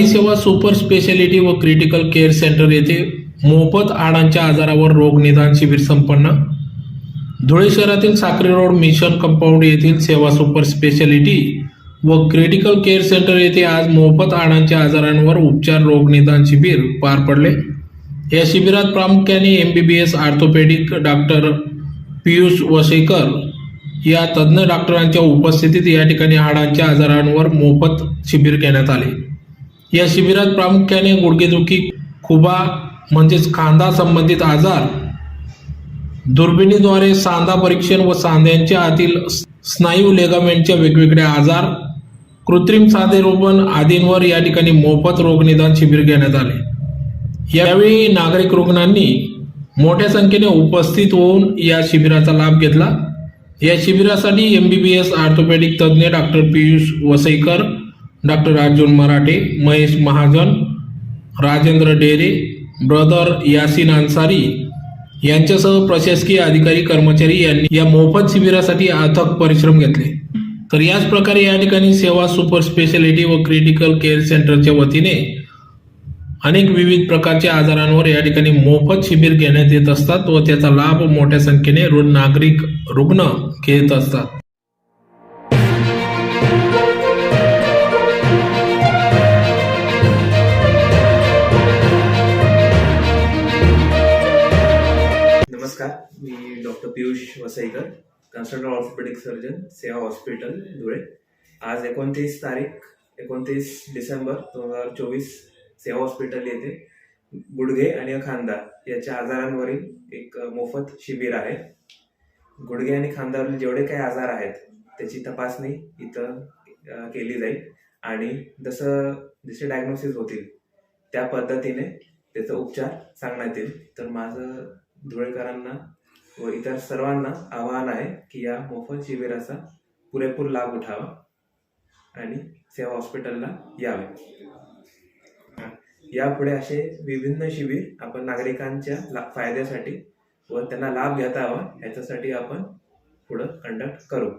ही सेवा super speciality व critical care centre येथे मोफत आडांच्या आजारावर रोग निदान शिबिर संपन्न. धुळे शहरातील साक्री रोड मिशन कंपाऊंड येथील सेवा सुपर स्पेशालिटी व क्रिटिकल केअर सेंटर येथे आज मोफत आडांच्या आजारांवर उपचार रोग निदान शिबिर पार पडले. या शिबिरात प्रामुख्याने M B B S orthopaedic doctor Piyush Wasekar या तज्ज्ञ डॉक्टरांच्या उपस्थितीत या ठिकाणी हाडांच्या आजारांवर मोफत शिबिर घेण्यात आले. या शिबिरात प्रामुख्याने गुडघेदुखी खुबा म्हणजेच खांदा संबंधित आजार दुर्बिणीद्वारे सांधा परीक्षण व सांध्यांच्या आतील स्नायू लेगामेंटच्या वेगवेगळे आजार कृत्रिम साधेरोपण आदींवर या ठिकाणी मोफत रोगनिदान शिबिर घेण्यात आले. यावेळी नागरिक रुग्णांनी मोठ्या संख्येने उपस्थित होऊन या शिबिराचा लाभ घेतला. या शिबिरासाठी M B B S orthopaedic तज्ज्ञ doctor Piyush Vasaikar doctor Arjun Marathe Mahesh Mahajan Rajendra Dere brother Yasin Ansari यांच्यासह प्रशासकीय अधिकारी कर्मचारी यांनी या मोफत शिबिरासाठी अथक परिश्रम घेतले. तर याच प्रकारे या ठिकाणी सेवा सुपर स्पेशालिटी व क्रिटिकल केअर सेंटरच्या वतीने अनेक विविध प्रकारच्या आजारांवर या ठिकाणी मोफत शिबिर घेण्यात येत असतात व त्याचा लाभ मोठ्या संख्येने रु- नागरिक रुग्ण घेत असतात. मी doctor Piyush Vasaikar consultant orthopaedic surgeon Seva hospital Dhule. आज एकोणतीस तारीख एकोणतीस डिसेंबर दोन हजार चोवीस सेवा हॉस्पिटल येथे गुडघे आणि खांदा याच्या आजारांवरील एक मोफत शिबिर आहे. गुडघे आणि खांद्यावरील जेवढे काही आजार आहेत त्याची तपासणी इथं केली जाईल. आणि जसं जसे डायग्नोसिस होतील त्या पद्धतीने त्याचा उपचार सांगण्यात येईल. तर माझं धुळेकरांना व इतर सर्वांना आवाहन आहे की या मोफत शिबिराचा पुरेपूर लाभ उठावा आणि सेवा हॉस्पिटलला यावे. यापुढे असे विभिन्न शिबिर आपण नागरिकांच्या ला- फायद्यासाठी व त्यांना लाभ घेता यावा याच्यासाठी आपण पुढं कंडक्ट करू.